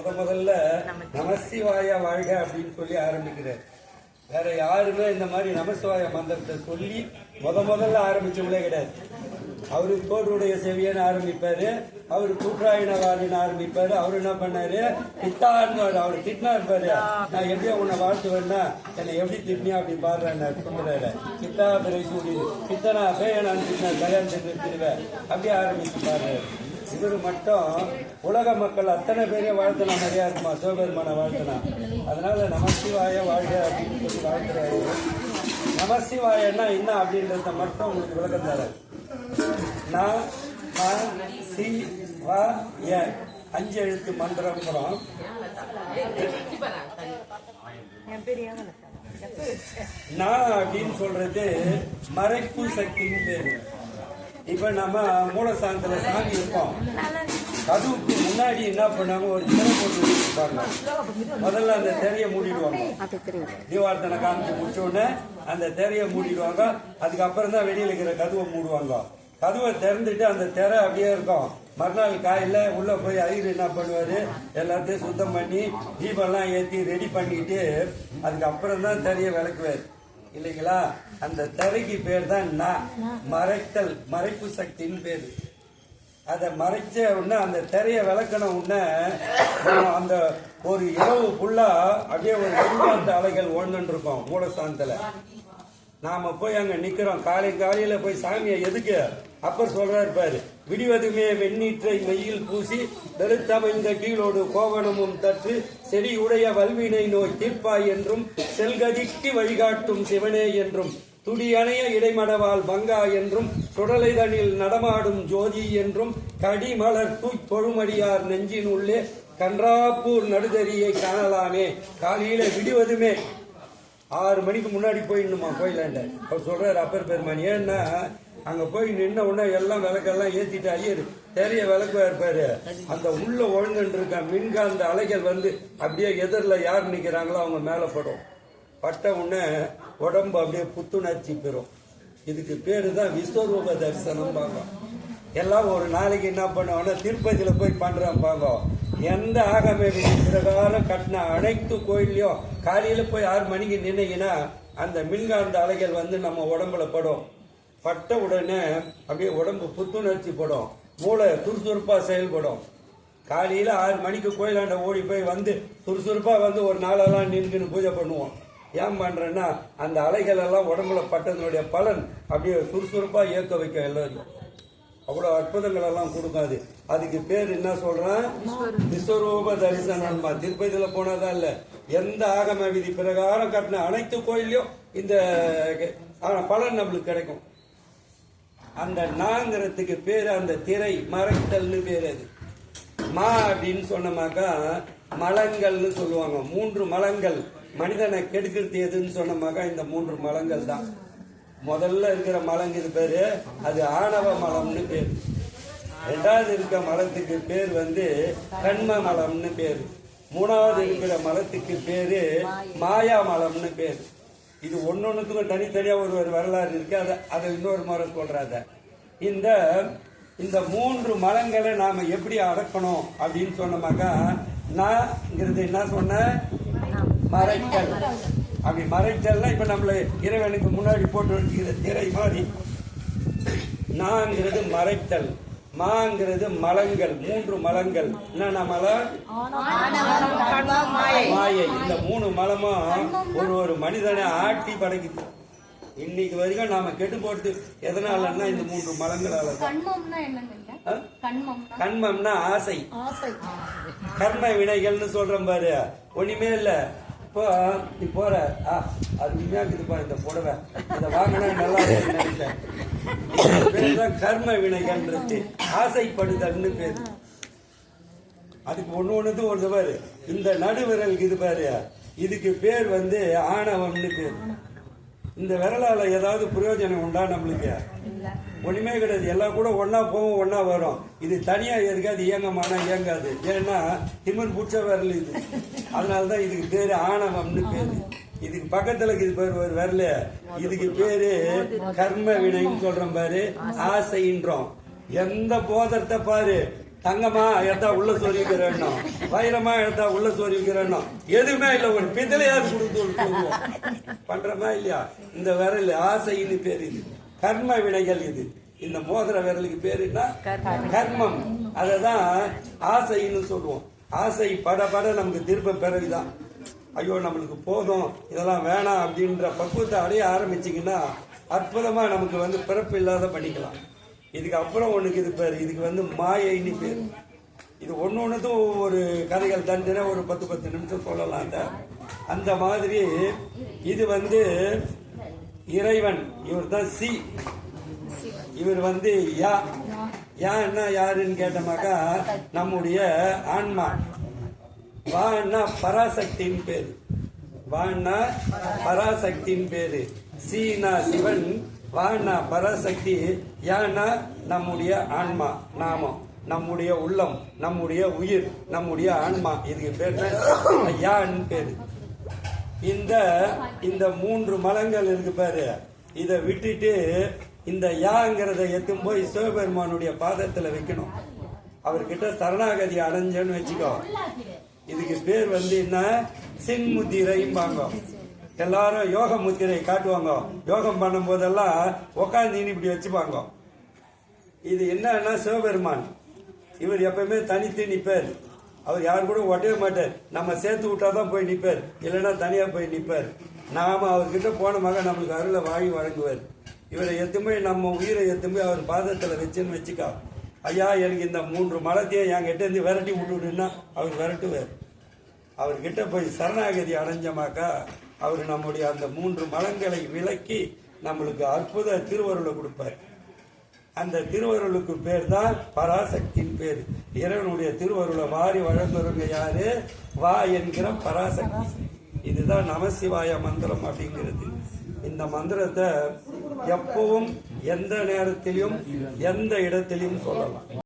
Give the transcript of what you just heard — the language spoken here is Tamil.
முத முதல்ல நமசிவாய. வாழ்க அப்படின்னு சொல்லி ஆரம்பிக்கிறார். வேற யாருமே இந்த மாதிரி நமசிவாய மந்திரத்தை சொல்லி முத முதல்ல ஆரம்பிச்சவங்களே கிடையாது. அவரு தோடுடைய செவியன்னு ஆரம்பிப்பாரு அவரு கூட்டாயினவாதின்னு ஆரம்பிப்பாரு அவரு என்ன பண்ணாரு? பித்தான்னு அவர் திட்டினா இருப்பாரு நான் எப்படியோ உன்னை வாழ்த்துவேன்னா என்னை எப்படி திட்டினியா அப்படி பாடுறேன் சொல்றாரு பித்தா பிறை சூடி பித்தனா பேயனான்னு திட்டினா கல்யாணத்துக்கு திருவேன் அப்படியே ஆரம்பிச்சு பாடுறாரு. இவர் மட்டும் உலக மக்கள் அத்தனை பேரையும் வாழ்த்தினா நிறையா இருக்குமா சிவபெருமான வாழ்த்தினா அதனால நமசிவாய வாழ்க அப்படின்னு சொல்லி வாழ்த்துறாரு. நமசிவாயன்னா என்ன அப்படின்றத மட்டும் உங்களுக்கு விளக்கம் தரேன். நான் சி வா ய அஞ்சு எழுத்து மந்திரங்கிறோம் நான் அப்படின்னு சொல்றது மறைப்பு சக்தின்னு பேரு. இப்ப நம்ம மூலஸ்தானத்துல சாமி இருக்கோம் கதவுக்கு முன்னாடி என்ன பண்ணாங்க? ஒரு திரை போட்டு வச்சிருப்பாங்க. முதல்ல அந்த திரையை மூடிடுவாங்க. தீபார்த்தனை காமிச்சு முடிச்ச உடனே அந்த திரையை மூடிடுவாங்க. அதுக்கப்புறம் தான் வெளியில இருக்கிற கதவை மூடுவாங்க. கதவை திறந்துட்டு அந்த திரை அப்படியே இருக்கும். மறுநாள் காலையில உள்ள போய் ஐயர் என்ன பண்ணுவாரு? எல்லாத்தையும் சுத்தம் பண்ணி தீபம்லாம் ஏத்தி ரெடி பண்ணிட்டு அதுக்கப்புறம் தான் திரையை விளக்குவார். இல்லைங்களா? அந்த திரைக்கு பேர் தான் நான் மறைத்தல் மறைப்பு சக்தின்னு பேரு. அதை மறைச்ச உடனே அந்த திரைய விளக்கணும் உடனே அந்த ஒரு இரவு ஃபுல்லா அப்படியே ஒரு வெண்காந்த அலைகள் ஓடுன்னு இருக்கும் மூலஸ்தானத்துல நாம போய் அங்க நிக்கிறோம். காலை காலையில போய் சாமியை எதுக்கு? அப்பர் சொல்றாரு பாரு. விடிவதுமே வெண்ணீற்றை மெய்யில் பூசி வெளுத்தமைந்த கீழோடு கோவணமும் தற்று செடி உடைய வல்வினை நோய் தீர்ப்பாய் என்றும் செல்கதிக்கு வழிகாட்டும் சிவனே என்றும் துடியணைய இடைமடவால் பங்கா என்றும் சுடலைதனில் நடமாடும் ஜோதி என்றும் கடிமலர் தூய் தொழுமடியார் நெஞ்சின் உள்ளே கன்றாப்பூர் நடுதறியை காணலாமே. காலையில விடுவதுமே ஆறு மணிக்கு முன்னாடி போயிடணுமா கோயிலாண்ட? அவர் சொல்றாரு அப்பர் பெருமான் ஏன்னா அங்க போய் நின்ன உடனே எல்லாம் விளக்கெல்லாம் ஏத்திட்டு ஐயர் தெரிய விளக்குவா இருப்பாரு. அந்த உள்ள ஒழுங்குன்னு இருக்க மின்காந்த அலைகள் வந்து அப்படியே எதிரில் யார் நிக்கிறாங்களோ அவங்க மேல படும். பட்ட உடனே உடம்பு அப்படியே புத்துணர்ச்சி பெறும். இதுக்கு பேரு தான் விஸ்வரூப தரிசனம் பாங்க எல்லாம் ஒரு நாளைக்கு என்ன பண்ணுவாங்கன்னா திருப்பதியில போய் பண்றான் பாங்க எந்த ஆகம பிரகாரம் கட்டின அனைத்து கோயில்லையும் காலையில போய் ஆறு மணிக்கு நின்னீங்கன்னா அந்த மின்காந்த அலைகள் வந்து நம்ம உடம்புல படும். பட்ட உடனே அப்படியே உடம்பு புத்துணர்ச்சி படும். மூளை சுறுசுறுப்பா செயல்படும். காலையில ஆறு மணிக்கு கோயிலாண்ட ஓடி போய் வந்து சுறுசுறுப்பா வந்து ஒரு நாளெல்லாம் நின்றுன்னு பூஜை பண்ணுவோம். ஏன் பண்றேன்னா அந்த அலைகள் எல்லாம் உடம்புல பட்டதனுடைய பலன் அப்படியே சுறுசுறுப்பா இயக்க வைக்கும் எல்லாரும் அவ்வளவு அற்புதங்கள் எல்லாம் கொடுக்காது. அதுக்கு பேர் என்ன சொல்றான்? விஸ்வரூப தரிசனம். திருப்பதியில போனதா இல்ல. எந்த ஆகம விதி பிரகாரம் கட்டின அனைத்து கோயிலையும் இந்த பலன் நம்மளுக்கு கிடைக்கும். அந்த நாங்கிறதுக்கு பேரு அந்த திரை மறைத்தல்னு பேர் அது. மா அப்படின்னு சொன்னமாக்கா மலங்கள்னு சொல்லுவாங்க. மூன்று மலங்கள். மனிதனை கெடுக்கிறது எதுன்னு சொன்னமாக்கா இந்த மூன்று மலங்கள் தான். முதல்ல இருக்கிற மலங்குது பேரு அது ஆணவ மலம்னு பேர். ரெண்டாவது இருக்கிற மலத்துக்கு பேர் வந்து கண்ம மலம்னு பேர். மூணாவது இருக்கிற மலத்துக்கு பேரு மாயா மலம்னு பேர். இது ஒன்னொன்னுக்கும் தனித்தனியா ஒரு ஒரு வரலாறு இருக்கு. அதை அதை இன்னொரு முறை சொல்றாங்க இந்த இந்த மூன்று மலங்களை நாம எப்படி அடக்கணும் அப்படின்னு சொன்னோமாக்கா நான்ங்கிறது என்ன சொன்ன? மறைத்தல். அப்படி மறைத்தல்னா இப்ப நம்மள இறைவனுக்கு முன்னாடி போட்டு வச்சுக்கிற திரை மாதிரி. நான்ங்கிறது மறைத்தல். மாங்கிறது மலங்கள் மூன்று மலங்கள். என்னென்ன மலம் மாயை. இந்த மூணு மலமும் ஒரு ஒரு மனிதனை ஆட்டி படைக்குது. இன்னைக்கு வரைக்கும் நாம கெட்டு போட்டு எதனாலன்னா இந்த மூன்று மலங்களால கண்மம்னா ஆசை. ஆசை. கர்ம வினைகள்னு சொல்றேன் பாரு. ஒண்ணுமே இல்ல. இப்போ நீ போற. ஆ அருமையா இருக்குதுப்பா இந்த புடவை. இதை வாங்கினா நல்லா இருக்கும்னு நினைச்சேன். கர்ம வினைகள்ன்றது. ஆசைப்படுதல்னு பேரு. அதுக்கு ஒண்ணு ஒண்ணுது ஒரு பாரு. இந்த நடுவிரலுக்கு இது பாரு. இதுக்கு பேர் வந்து ஆணவம்னு பேர். இந்த விரலால ஏதாவது பிரயோஜனம் உண்டா நம்மளுக்கு? ஒண்ணுமே கிடையாது. எல்லாம் கூட ஒண்ணா போகும் ஒன்றா வரும். இது தனியா இருக்காது இயங்கமானா இயங்காது. ஏன்னா திமிர் பிடிச்ச விரல் இது. அதனாலதான் இதுக்கு பேரு ஆணவம்னு பேரு. இதுக்கு பக்கத்துல இது பேர் ஒரு விரல. இதுக்கு பேரு கர்ம வினைன்னு சொல்றோம் பாரு. ஆசைன்றோம். எந்த போதத்தை பாரு? தங்கமா எடுத்தா உள்ள சொருவிக்கிறேன்னும் வைரமா எடுத்தா உள்ள சொருவிக்கிறேன்னும் எதுவுமே இல்லை ஒரு பித்தளையாவது கொடுத்து பண்றமா இல்லையா? இந்த விரல் ஆசைன்னு பேர் இது. கர்ம வினைகள் இது. இந்த மோதிர விரலுக்கு பேரு என்ன? கர்மம். அததான் ஆசைன்னு சொல்லுவோம். ஆசை பட பட நமக்கு திரும்ப பிறகுதான். ஐயோ நம்மளுக்கு போதும். இதெல்லாம் வேணாம் அப்படின்ற பக்குவத்தை அடைய ஆரம்பிச்சிங்கன்னா அற்புதமா நமக்கு வந்து பிறப்பு இல்லாத பண்ணிக்கலாம். இதுக்கு அப்புறம் ஒண்ணுக்கு இது பேர். இதுக்கு வந்து மாயைன்னு பேர். இது ஒன்று ஒன்றுத்தும் ஒரு கதைகள் தந்துனா ஒரு பத்து பத்து நிமிஷம் சொல்லலாம் அந்த அந்த மாதிரி இது வந்து இறைவன் இவர் தான் சி. இவர் வந்து யா. யான்னா யாருன்னு கேட்டோமாக்கா நம்முடைய ஆன்மா. வான்னா பராசக்தியின் பேரு. வான்னா பராசக்தியின் பேரு. சீனா சிவன் வான்னா பராசக்தி யானா நம்முடைய ஆன்மா நாமம். நம்முடைய உள்ளம் நம்முடைய உயிர் நம்முடைய ஆன்மா. இதுக்கு பேர் யான்னு பேரு. இந்த இந்த மூன்று மலங்கள் இருக்கு பாரு. இத விட்டுட்டு இந்த யாங்கிறத எத்தும் போய் சிவபெருமானுடைய பாதத்துல வைக்கணும். அவர்கிட்ட சரணாகதி அடைஞ்சன்னு வச்சுக்கோ. இதுக்கு பேர் வந்து என்ன? சின்முத்திரைம்பாங்க. எல்லாரும் யோக முத்திரை காட்டுவாங்க. யோகம் பண்ணும் போதெல்லாம் உக்காந்து இப்படி வச்சுப்பாங்க. இது என்னன்னா சிவபெருமான். இவர் எப்பவுமே தனித்து நிற்பார் அவர் யார் கூட ஒட்டவே மாட்டார். நம்ம சேர்த்து விட்டாதான் போய் நிற்பார் இல்லைன்னா தனியாக போய் நிற்பார் நாம் அவர்கிட்ட போனமாக நம்மளுக்கு அருளை வாங்கி வழங்குவார். இவரை எத்துமே நம்ம உயிரை எத்துமே அவர் பாதத்தில் வச்சுன்னு வச்சுக்கா. ஐயா எனக்கு இந்த மூன்று மலத்தையும் என்கிட்ட இருந்து விரட்டி விட்டுடுன்னா அவர் விரட்டுவார். அவர்கிட்ட போய் சரணாகதி அடைஞ்சமாக்கா அவர் நம்முடைய அந்த மூன்று மலங்களை விலக்கி நம்மளுக்கு அற்புத திருவருளை கொடுப்பார். அந்த திருவருளுக்கு பேர் தான் பராசக்தியின் பேர். இறைவனுடைய திருவருளை வாரி வழங்குறவங்க யாரு? வா என்கிற பராசக்தி. இதுதான் நமசிவாய மந்திரம் அப்படிங்கிறது. இந்த மந்திரத்தை எப்பவும் எந்த நேரத்திலும் எந்த இடத்திலும் சொல்லலாம்.